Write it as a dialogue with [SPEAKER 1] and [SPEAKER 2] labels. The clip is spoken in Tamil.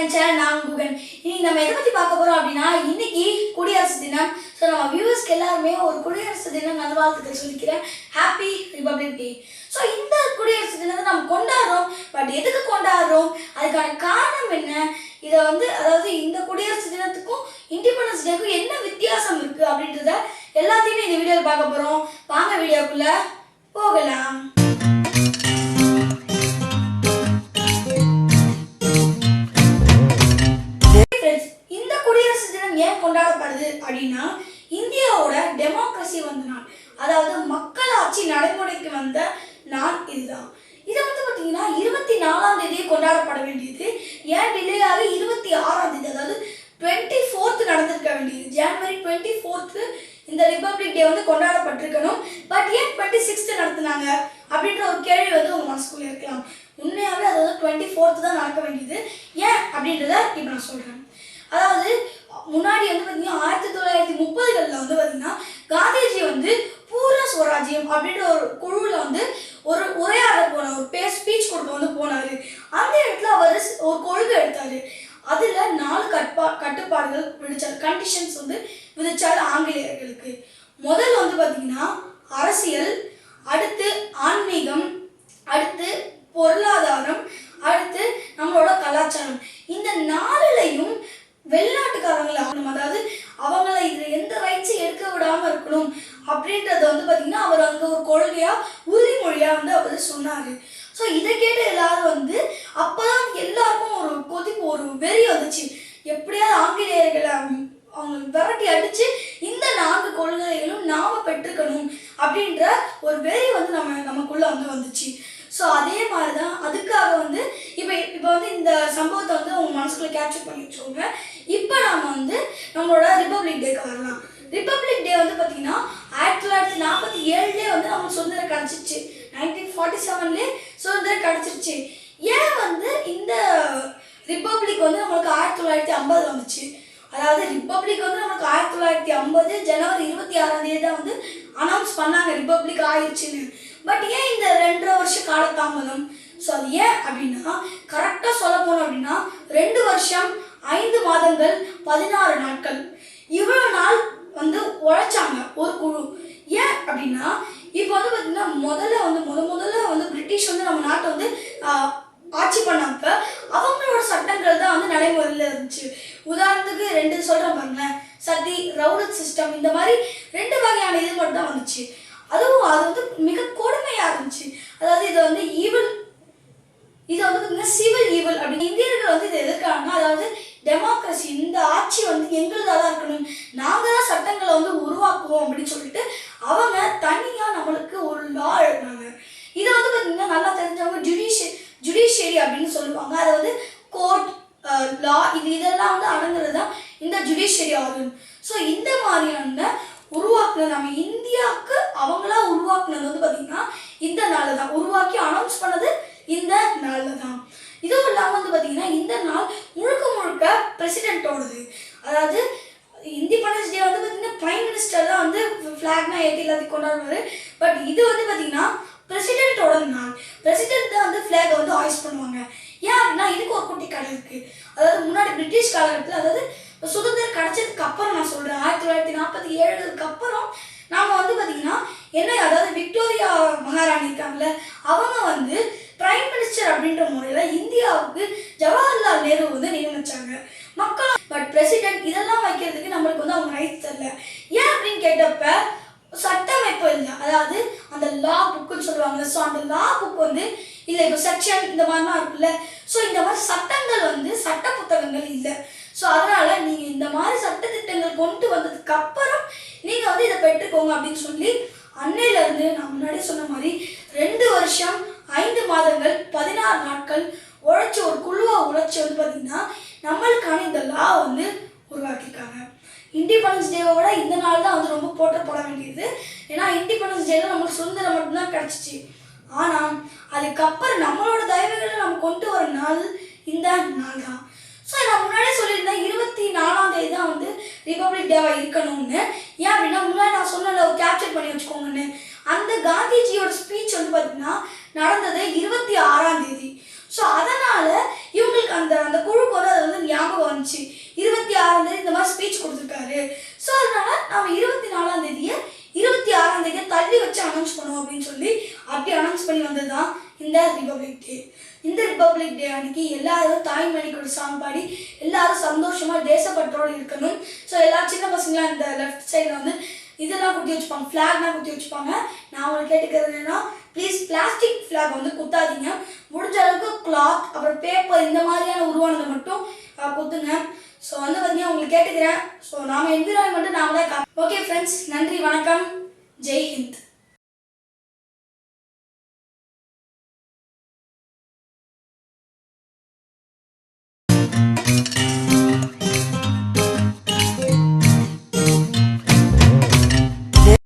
[SPEAKER 1] என் சேனல் நான் குகன். இன்னைக்கு நம்ம எதை பற்றி பார்க்க போகிறோம் அப்படின்னா இன்னைக்கு குடியரசு தினம். ஸோ நம்ம வியூவர்ஸ்க்கு எல்லாருமே ஒரு குடியரசு தினம் நல்வாழ்த்துக்கள் சொல்லிக்கிறேன். ஹாப்பி ரிபப்ளிக் டே ஸோ இந்த குடியரசு தினத்தை நம்ம கொண்டாடுறோம். பட் எதுக்கு கொண்டாடுறோம்? அதுக்கான காரணம் என்ன? இதை வந்து அதாவது இந்த குடியரசு தினத்துக்கும் இண்டிபெண்டன்ஸ் டேக்கும் என்ன வித்தியாசம் இருக்குது அப்படின்றத எல்லாத்தையுமே இந்த வீடியோவில் பார்க்க போகிறோம் வாங்க வீடியோக்குள்ளே போகலாம். அப்படின்னா இந்தியாவோட டெமோக்ரஸி வந்த நாள் அதாவது மக்களாட்சி நடைமுறைக்கு வந்த நாள் இதுதான். இதை வந்து பார்த்தீங்கன்னா இருபத்தி நாலாம் தேதியே கொண்டாடப்பட வேண்டியது. ஏன் டிலே ஆகி இருபத்தி ஆறாம் தேதி அதாவது டுவெண்ட்டி ஃபோர்த்து நடந்திருக்க வேண்டியது. ஜனவரி டுவெண்ட்டி ஃபோர்த்து இந்த ரிப்பப்ளிக் டே வந்து கொண்டாடப்பட்டிருக்கணும். பட் ஏன் டுவெண்ட்டி சிக்ஸ்த்து நடத்துனாங்க அப்படின்ற ஒரு கேள்வி வந்து உங்கள் மனசுக்குள்ளே இருக்கலாம். உண்மையாகவே அது வந்து டுவெண்ட்டி ஃபோர்த்து தான் நடக்க வேண்டியது. ஏன் அப்படின்றத இப்போ நான் சொல்கிறேன் அதாவது முன்னாடி வந்து பார்த்தீங்கன்னா ஆயிரத்தி தொள்ளாயிரத்தி முப்பதுகளில் வந்து பார்த்தீங்கன்னா காந்திஜி வந்து பூர சுவராஜ்யம் அப்படின்ற ஒரு குழுவில் வந்து ஒரு உரையாட போனார் ஒரு பே ஸ்பீச் கொடுக்க வந்து போனார். அந்த இடத்துல அவர் ஒரு கொள்கை எடுத்தார். அதில் நாலு கட்பா கட்டுப்பாடுகள் விதிச்சார். கண்டிஷன்ஸ் வந்து விதிச்சார் ஆங்கிலேயர்களுக்கு. முதல்ல வந்து பார்த்தீங்கன்னா அரசியல் அடுத்து ஆன்மீகம் அடுத்து பொருளாதாரம் அடுத்து நம்மளோட கலாச்சாரம் இந்த நாலுலையும் வெளிநாட்டுக்காரங்களை ஆகணும் அதாவது அவங்கள இதில் எந்த ரைட்ஸும் எடுக்க விடாமல் இருக்கணும் அப்படின்னு அவர் அங்கே ஒரு கொள்கையாக உறுதிமொழியாக வந்து அவர் சொன்னார். ஸோ இதை கேட்ட எல்லாரும் வந்து அப்போதான் எல்லாருக்கும் ஒரு கொதிப்பு ஒரு வெறி வந்துச்சு. எப்படியாவது ஆங்கிலேயர்களை அவங்க விரட்டி அடிச்சு இந்த நான்கு கொள்கைகளும் நாம பெற்றுக்கணும் அப்படின்ற ஒரு வெறி வந்து நம்ம நமக்குள்ள வந்து வந்துச்சு. ஸோ அதே மாதிரி தான் அதுக்காக வந்து இப்போ இப்போ வந்து இந்த சம்பவத்தை வந்து உங்க மனசுக்குள்ள கேப்சர் பண்ணி வச்சுக்கோங்க. இப்போ நாம வந்து நம்மளோட ரிப்பப்ளிக் டேக்கு வரலாம். ரிப்பப்ளிக் டே வந்து பார்த்தீங்கன்னா ஆயிரத்தி தொள்ளாயிரத்தி நாற்பத்தி ஏழுலேயே வந்து நமக்கு சுதந்திரம் கிடச்சிருச்சு நைன்டீன் ஃபார்ட்டி செவன்லேயே சுதந்திரம் கிடச்சிருச்சு. ஏன் வந்து இந்த ரிப்பப்ளிக் வந்து நம்மளுக்கு ஆயிரத்தி தொள்ளாயிரத்தி ஐம்பது வந்துச்சு? அதாவது ரிப்பப்ளிக் வந்து நமக்கு ஆயிரத்தி தொள்ளாயிரத்தி ஐம்பது ஜனவரி இருபத்தி ஆறாம் தேதி தான் வந்து அனௌன்ஸ் பண்ணாங்க ரிப்பப்ளிக் ஆயிடுச்சுன்னு பட் ஏன் இந்த ரெண்டரை வருஷ காலதாமதம்? ஸோ அது ஏன் அப்படின்னா கரெக்டாக சொல்ல போனோம் அப்படின்னா ரெண்டு வருஷம் ஐந்து மாதங்கள் பதினாறு நாட்கள். இவ்வளோ நாள் வந்து உழைச்சாங்க ஒரு குழு. ஏன் அப்படின்னா இப்போ வந்து பார்த்தீங்கன்னா முதல்ல வந்து முத முதல்ல வந்து பிரிட்டிஷ் வந்து நம்ம நாட்டை வந்து ஆட்சி பண்ணப்ப அவங்களோட சட்டங்கள் தான் வந்து நடைமுறையில் இருந்துச்சு. உதாரணத்துக்கு ரெண்டு சொல்கிறேன் பாருங்களேன். சதி ரவுலட் சிஸ்டம் இந்த மாதிரி ரெண்டு வகையான இது மட்டும் தான் வந்துச்சு. அதுவும் அது வந்து மிக கொடுமையாக இருந்துச்சு அதாவது இதை வந்து ஈவில் இது வந்து பார்த்தீங்கன்னா சிவில் ஈவல் அப்படி இந்தியர்கள் வந்து இதை எதிர்க்காங்கன்னா அதாவது டெமோக்ரஸி இந்த ஆட்சி வந்து எங்களுதாக தான் இருக்கணும். நாங்கள் தான் சட்டங்களை வந்து உருவாக்குவோம் அப்படின்னு சொல்லிட்டு அவங்க தனியாக நம்மளுக்கு ஒரு லா எழுதினாங்க. இதை வந்து பார்த்தீங்கன்னா நல்லா தெரிஞ்சவங்க ஜுடிஷி ஜுடிஷியரி அப்படின்னு சொல்லுவாங்க. அதை வந்து கோர்ட் லா இது இதெல்லாம் வந்து அடங்குறது தான் இந்த ஜுடிஷியரி ஆகும். ஸோ இந்த மாதிரியான உருவாக்குனது நம்ம இந்தியாவுக்கு அவங்களா உருவாக்குனது வந்து பார்த்தீங்கன்னா இந்த நாளில் தான் உருவாக்கி அனௌன்ஸ் பண்ணது இந்த நாளில் தான் இதுவும் இல்லாமல் வந்து பார்த்தீங்கன்னா இந்த நாள் பிரசிடென்ட்டோடது அதாவது இண்டிபெண்டன்ஸ் டே வந்து பார்த்தீங்கன்னா பிரைம் மினிஸ்டர் தான் வந்து ஃப்ளாக்னா ஏற்றி எல்லாத்தையும் கொண்டாடுவார். பட் இது வந்து பார்த்தீங்கன்னா பிரசிடென்ட்டோட நாள். பிரசிடென்ட் தான் வந்து ஃப்ளாகை வந்து ஆய்ஸ் பண்ணுவாங்க. ஏன் அப்படின்னா இதுக்கு ஒரு குட்டி கடை இருக்குது அதாவது முன்னாடி பிரிட்டிஷ் காலகட்டத்தில் அதாவது சுதந்திரம் கிடச்சதுக்கு அப்புறம் நான் சொல்கிறேன் ஆயிரத்தி தொள்ளாயிரத்தி நாற்பத்தி ஏழுக்கு அப்புறம் நாம் வந்து பார்த்தீங்கன்னா என்ன அதாவது விக்டோரியா மகாராணி இருக்காங்கல்ல அவங்க வந்து பிரைம் மினிஸ்டர் அப்படின்ற முறையில் இந்தியாவுக்கு ஜவஹர்லால் நேரு வந்து நியமிச்சாங்க மக்கள் பட் பிரசிடென்ட் இதெல்லாம் வைக்கிறதுக்கு நம்மளுக்கு வந்து அவங்க ரைட்ஸ் தரல. ஏன் அப்படின்னு கேட்டப்ப சட்டமைப்பு இல்லை. அதாவது அந்த லா புக்குன்னு சொல்லுவாங்க ஸோ அந்த லா புக் வந்து இல்லை இப்போ செக்ஷன் இந்த மாதிரிலாம் இருக்குல்ல ஸோ இந்த மாதிரி சட்டங்கள் வந்து சட்ட புத்தகங்கள் இல்லை. ஸோ அதனால் நீங்கள் இந்த மாதிரி சட்டத்திட்டங்கள் கொண்டு வந்ததுக்கு அப்புறம் நீங்கள் வந்து இதை பெற்றுக்கோங்க அப்படின்னு சொல்லி அன்னையிலேருந்து நான் முன்னாடி சொன்ன மாதிரி ரெண்டு வருஷம் ஐந்து மாதங்கள் பதினாறு நாட்கள் உழைச்ச ஒரு குழுவாக உழைச்சி வந்து பார்த்திங்கன்னா நம்மளுக்கான இந்த லா வந்து உருவாக்கியிருக்காங்க. இண்டிபெண்டன்ஸ் டேவோட இந்த நாள் தான் வந்து ரொம்ப போற்றப்பட வேண்டியது. ஏன்னா இண்டிபெண்டன்ஸ் டேல நம்மளுக்கு சுதந்திரம் மட்டும்தான் கிடச்சிச்சு. ஆனால் அதுக்கப்புறம் நம்மளோட தயவுகளை நம்ம கொண்டு வர நாள் இந்த நாள் தான். ஸோ நான் முன்னாடியே சொல்லியிருந்தேன் இருபத்தி நாலாம் தேதி தான் வந்து ரிபப்ளிக் டேவாக இருக்கணும்னு. ஏன் அப்படின்னா முன்னாடி நான் சொன்னல ஒரு கேப்சர் பண்ணி வச்சுக்கோங்கன்னு. அந்த காந்திஜியோட ஸ்பீச் வந்து பார்த்தீங்கன்னா நடந்தது இருபத்தி ஆறாம் தேதி ஸோ அதனால் இவங்களுக்கு அந்த அந்த குழுக்கு வந்து அதை வந்து சொல்லியிருக்காரு ஸோ அதனால நம்ம இருபத்தி நாலாம் தேதியை இருபத்தி ஆறாம் தேதியை தள்ளி வச்சு அனௌன்ஸ் பண்ணுவோம் அப்படின்னு சொல்லி அப்படி அனௌன்ஸ் பண்ணி வந்தது தான் இந்த ரிபப்ளிக் டே இந்த ரிபப்ளிக் டே அன்னைக்கு எல்லாரும் தாய்மணிக்கு ஒரு சாங் பாடி எல்லாரும் சந்தோஷமா தேசப்பற்றோடு இருக்கணும். ஸோ எல்லா சின்ன பசங்களாம் இந்த லெஃப்ட் சைடில் வந்து இதெல்லாம் குத்தி வச்சுப்பாங்க ஃப்ளாக்லாம் குத்தி வச்சுப்பாங்க. நான் அவங்களை கேட்டுக்கிறது என்னன்னா ப்ளீஸ் பிளாஸ்டிக் ஃப்ளாக் வந்து குத்தாதீங்க. முடிஞ்ச அளவுக்கு கிளாத் அப்புறம் பேப்பர் இந்த மாதிரியான உருவானதை மட்டும் குத்துங்க. ஸோ வந்து பார்த்தீங்கன்னா உங்களுக்கு கேட்டுக்கிறேன். ஸோ நாம என்விரான்மெண்ட்டு நாம தான் ஓகே ஃப்ரெண்ட்ஸ் நன்றி வணக்கம். ஜெய் ஹிந்த்.